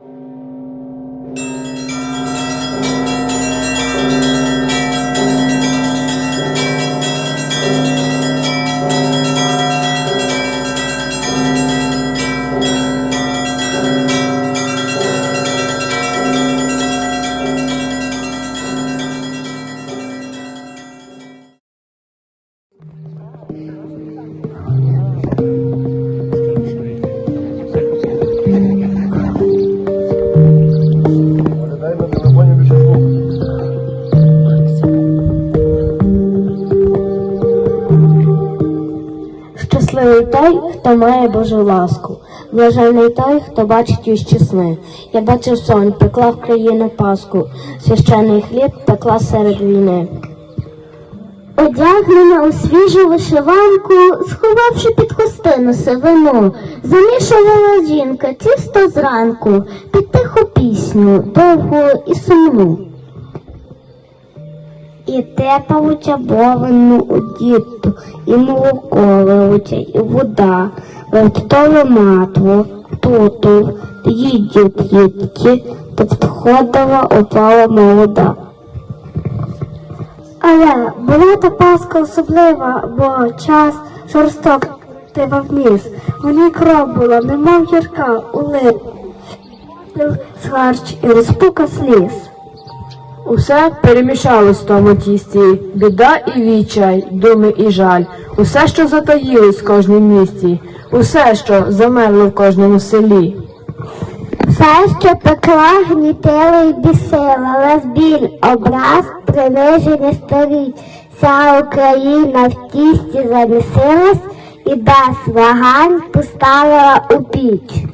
Дай має Божу ласку, блажений той, хто бачить віщі сни. Я бачив сон, пекла в країну Пасху, священий хліб пекла серед війни. Одягнена у свіжу вишиванку, сховавши під хустину сивину, замішувала жінка тісто зранку під тиху пісню, довгу і сумну. І те павуча бовину у діту, і молоко вилуча, і вода, вертове матло, туту, їдють їдьки, підходила опала молода. Але була та Пасха особлива, бо час жорсток тива вніс. В ній кров була, немов гірка, улип, згарч і розпука сліз. Усе перемішалось в тому тісті, біда і відчай, думи і жаль, усе, що затаїлось в кожнім місті, усе, що замерло в кожному селі. Все, що пекла, гнітила і бісила, вас біль, образ, приниження сторіч. Вся Україна в тісті замісилась і без вагань поставила у піч.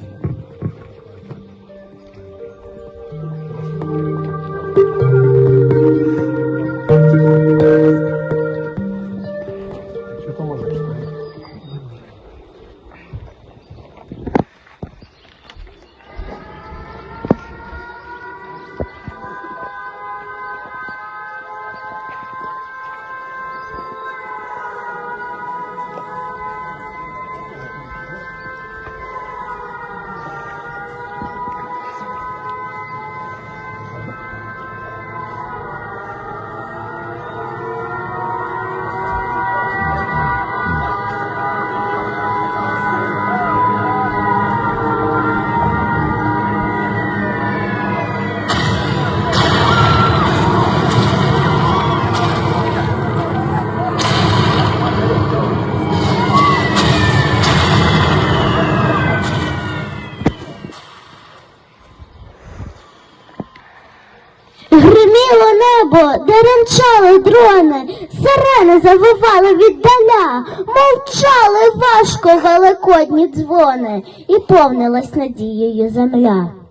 Небо, дрони, сирени завивали віддаля, мовчали важко великодні дзвони, і повнилась надією земля.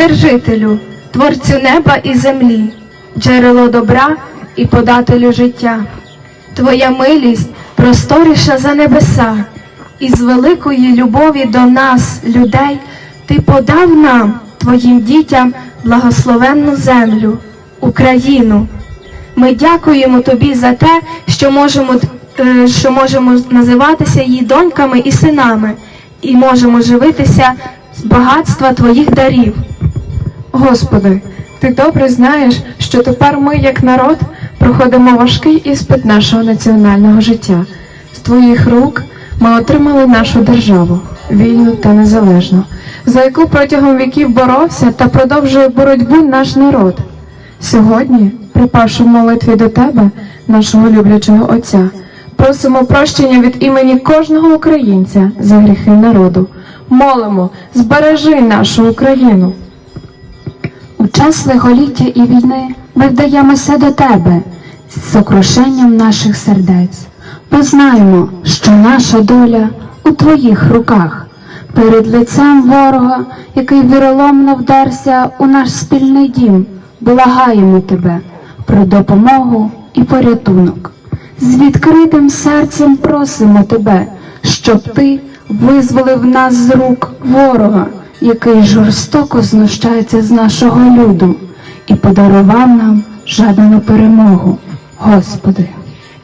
Вседержителю, Творцю неба і землі, джерело добра і подателю життя. Твоя милість просторіша за небеса, і з великої любові до нас, людей, Ти подав нам, Твоїм дітям, благословенну землю, Україну. Ми дякуємо Тобі за те, що можемо, е, що можемо називатися її доньками і синами, і можемо живитися з багатства Твоїх дарів. Господи, ти добре знаєш, що тепер ми, як народ, проходимо важкий іспит нашого національного життя. З твоїх рук ми отримали нашу державу, вільну та незалежну, за яку протягом віків боровся та продовжує боротьбу наш народ. Сьогодні, припавши в молитві до тебе, нашого люблячого Отця, просимо прощення від імені кожного українця за гріхи народу. Молимо, збережи нашу Україну. У час лихоліття і війни ми вдаємося до тебе з сокрушенням наших сердець, бо знаємо, що наша доля у твоїх руках. перед лицем ворога, який віроломно вдерся у наш спільний дім, благаємо тебе про допомогу і порятунок. З відкритим серцем просимо тебе, щоб ти визволив нас з рук ворога, який жорстоко знущається з нашого люду, і подарував нам жадану перемогу. Господи.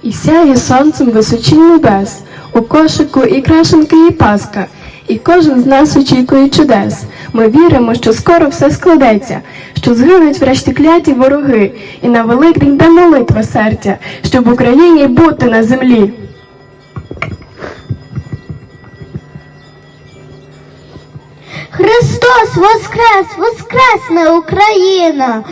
І сяє сонцем височінь небес, у кошику і крашенки, і паска, і кожен з нас очікує чудес. Ми віримо, що скоро все складеться, що згинуть врешті кляті вороги, і на Великдень де молитва серця, щоб в Україні бути на землі. Христос воскрес, воскресне Україна!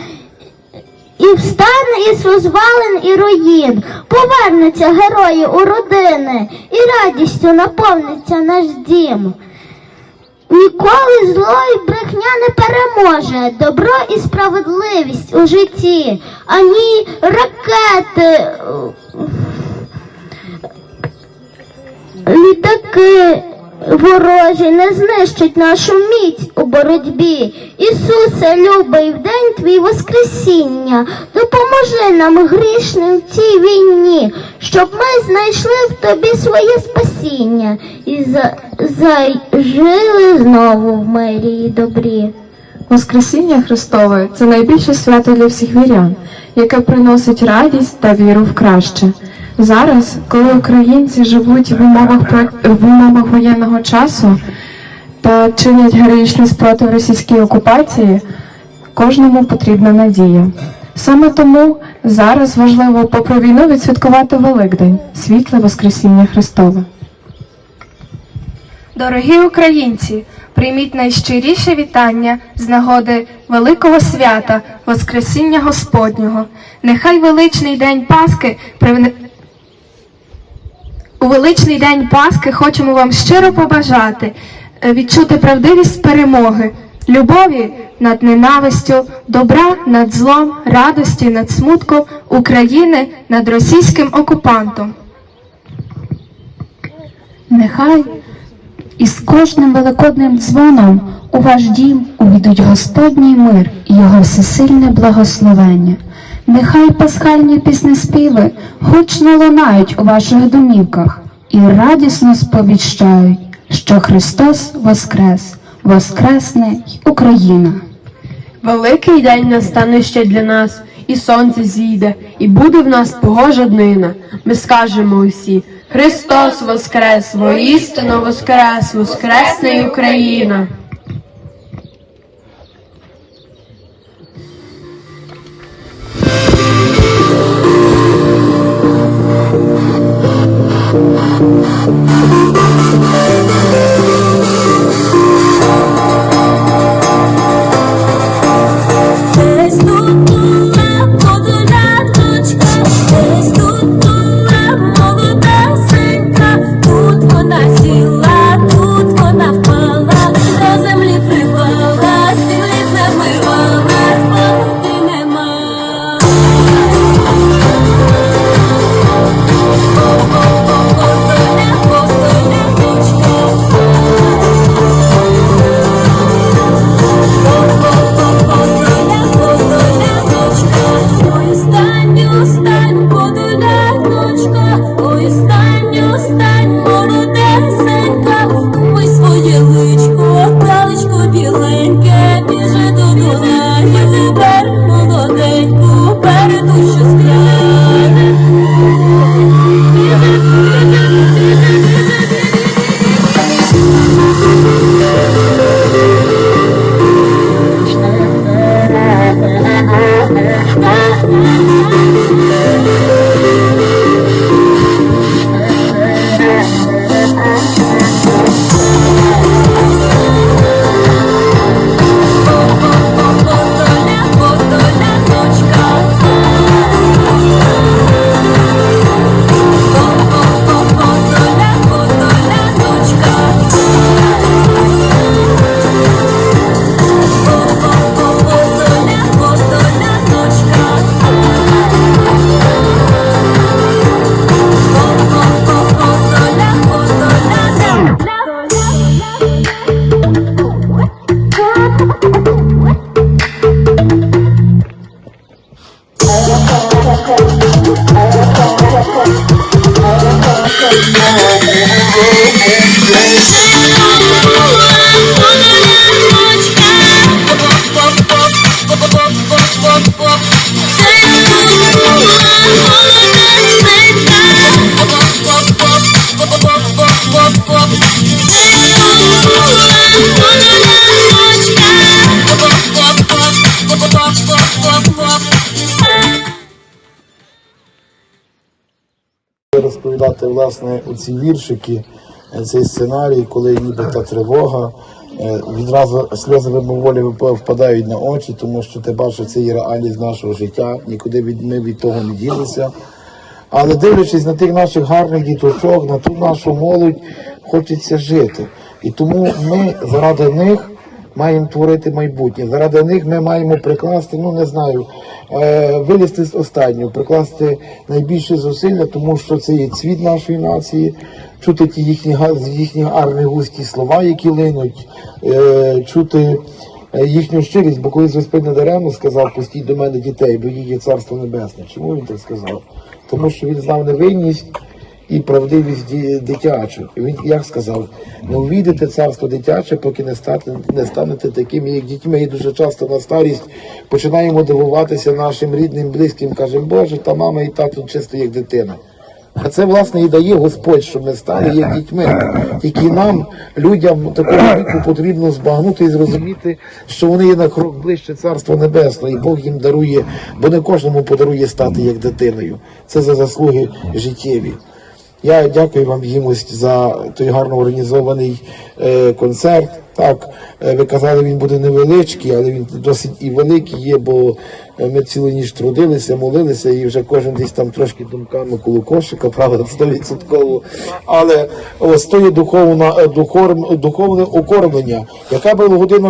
І встане із розвалин і руїн, повернуться герої у родини, і радістю наповниться наш дім. Ніколи зло і брехня не переможе, добро і справедливість у житті, ані ракети, літаки ворожі не знищать нашу міць у боротьбі. Ісусе, любий, в день твій Воскресіння, допоможи нам грішним в цій війні, щоб ми знайшли в тобі своє спасіння і зажили знову в мирі і добрі. Воскресіння Христове це найбільше свято для всіх вірян, яке приносить радість та віру в краще. Зараз, коли українці живуть в умовах в умовах воєнного часу та чинять героїчний спротив російській окупації, кожному потрібна надія. Саме тому зараз важливо попри війну відсвяткувати Великдень, світле Воскресіння Христове. Дорогі українці, прийміть найщиріше вітання з нагоди великого свята Воскресіння Господнього. Нехай величний день Пасхи. У величний день Пасхи хочемо вам щиро побажати е, відчути правдивість перемоги, любові над ненавистю, добра над злом, радості над смутком, України над російським окупантом. Нехай із кожним великодним дзвоном у ваш дім увійдуть Господній мир і його всесильне благословення. Нехай пасхальні піснеспіви гучно лунають у ваших домівках і радісно сповіщають, що Христос Воскрес, Воскресне й Україна. Великий день настане ще для нас, і сонце зійде, і буде в нас погожа днина. Ми скажемо усі: Христос Воскрес, воістину Воскрес, Воскресне й Україна. Розповідати власне ці віршики, е, цей сценарій, коли ніби та тривога. е, Відразу сльози мимоволі впадають на очі, тому що ти бачиш, це є реальність нашого життя, нікуди від ми від того не ділися. Але дивлячись на тих наших гарних діточок, на ту нашу молодь, хочеться жити. І тому ми заради них маємо творити майбутнє. Заради них ми маємо прикласти, ну не знаю, вилізти з останнього, прикласти найбільше зусилля, тому що це є цвіт нашої нації, чути ті їхні, їхні гарні густі слова, які линуть, е, чути е, їхню щирість, бо колись Господь недаремно сказав, пустіть до мене дітей, бо є царство небесне. Чому він так сказав? Тому що він знав невинність і правдивість дитячу. Він як сказав, не увійдете царство дитяче, поки не стати не станете такими, як дітьми. І дуже часто на старість починаємо дивуватися нашим рідним, близьким. кажемо, Боже, та мама і тато чисто як дитина. А це власне і дає Господь, щоб ми стали як дітьми. Тільки нам, людям такого віку, потрібно збагнути і зрозуміти, що вони є на крок ближче царства небесного, і Бог їм дарує, бо не кожному подарує стати як дитиною. Це за заслуги життєві. Я дякую вам, Гімость, за той гарно організований е, концерт. Так, е, ви казали, він буде невеличкий, але він досить і великий є, бо е, ми цілу ніч трудилися, молилися, і вже кожен десь там трошки думками коло кошика, правда, 100%. Але ось то є духовна, е, духовне окормлення. Яка би година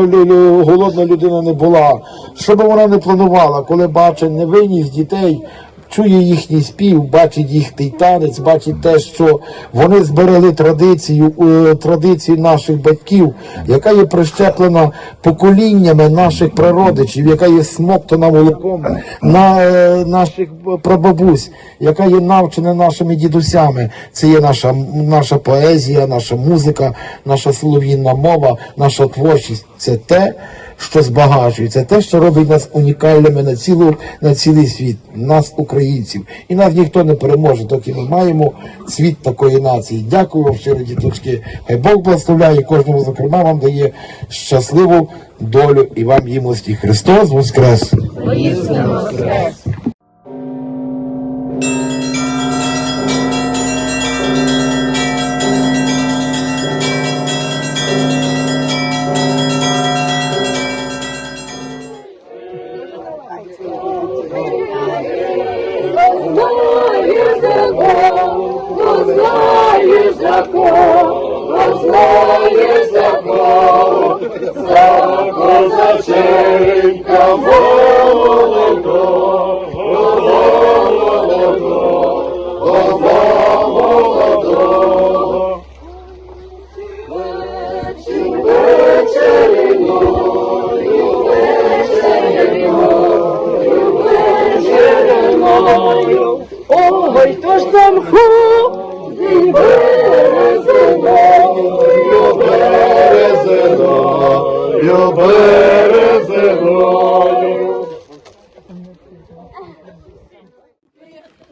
голодна людина не була, що би вона не планувала, коли бачить невинність дітей, чує їхній спів, бачить їхній танець, бачить те, що вони зберегли традицію, е, традицію наших батьків, яка є прищеплена поколіннями наших прародичів, яка є смоктана молоком на е, наших прабабусь, яка є навчена нашими дідусями. Це є наша, наша поезія, наша музика, наша солов'їнна мова, наша творчість. Це те, що збагачує, це те, що робить нас унікальними на цілу на цілий світ, нас, українців. І нас ніхто не переможе, доки ми маємо світ такої нації. Дякую вам щиро, діточки. Хай Бог благословляє кожному, зокрема, вам дає щасливу долю і вам їмості. Христос Воскрес!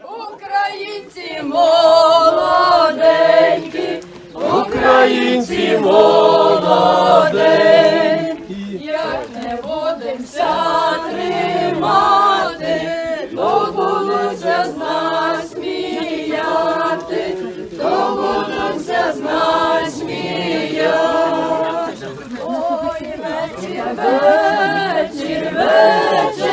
Українці молоденькі, українці молоденькі, сміяти. вечір, вечір, вечір,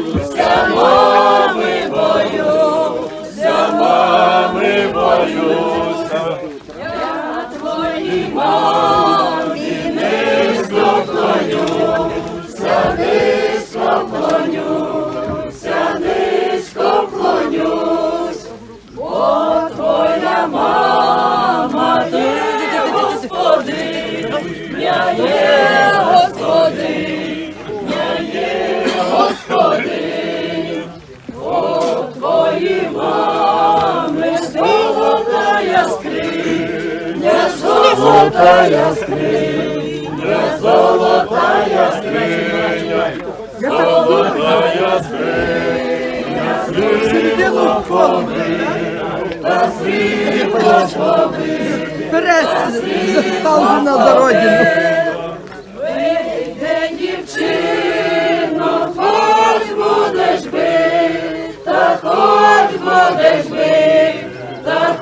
мами, золотая скриня, золотая скриня, золотая скриня, золотая скриня, світло та світло Вперед, паузу на зародину. Вийде, так. будеш бит, та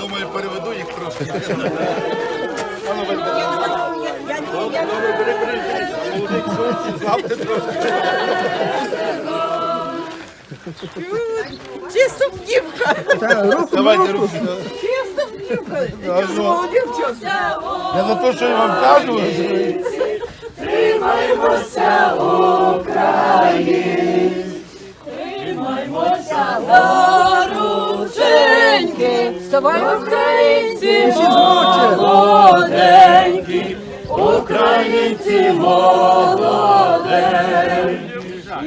Думаю, переведу їх трошки. Чисто дівка. Давайте руки. Чисто дівка. ну. Молодівчок. Я за те, що я вам кажу. Тримаймося, Україні, тримаймося за Рученьки, вставай, українці, молоденькі, українці молоденькі,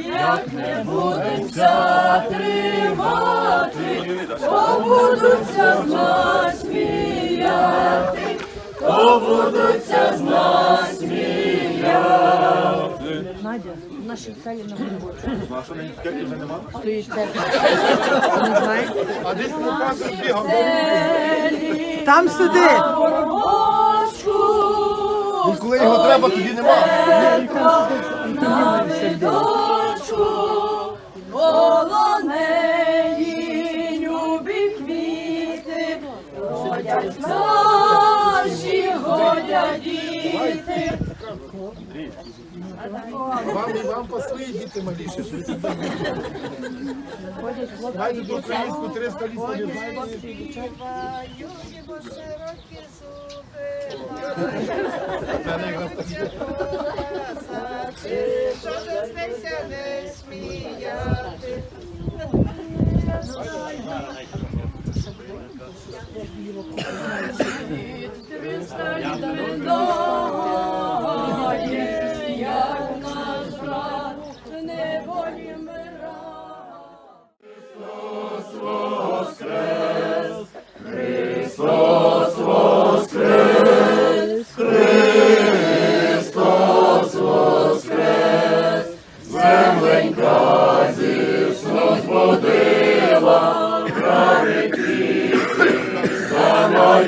як не будемося тримати, то будуться з нас сміяти, то будуться з нас сміяти. А десь показує бігав. Там сиди. І Ну, Коли його треба, тоді нема. на видочку, полонеї, Вам і вам пасли, діти маліше. Знаєте, до українську 300 ліс не знаєте. Це не якраз так. Як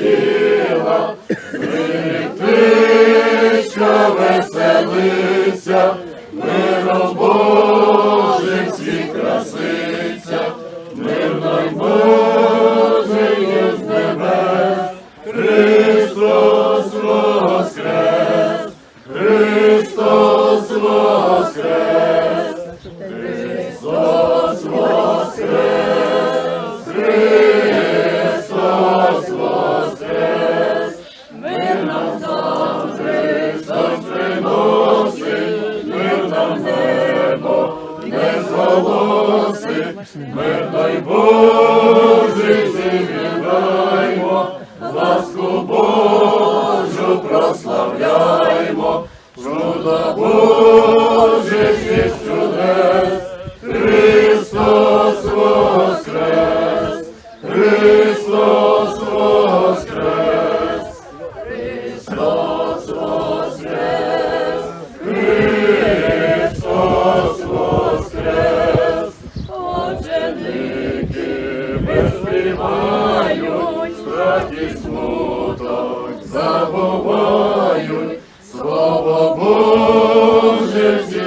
Lord. Отже, Божий, виспівають, даймо, смутку. Jersey.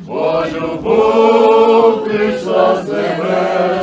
Божу Бог прийшла з небес.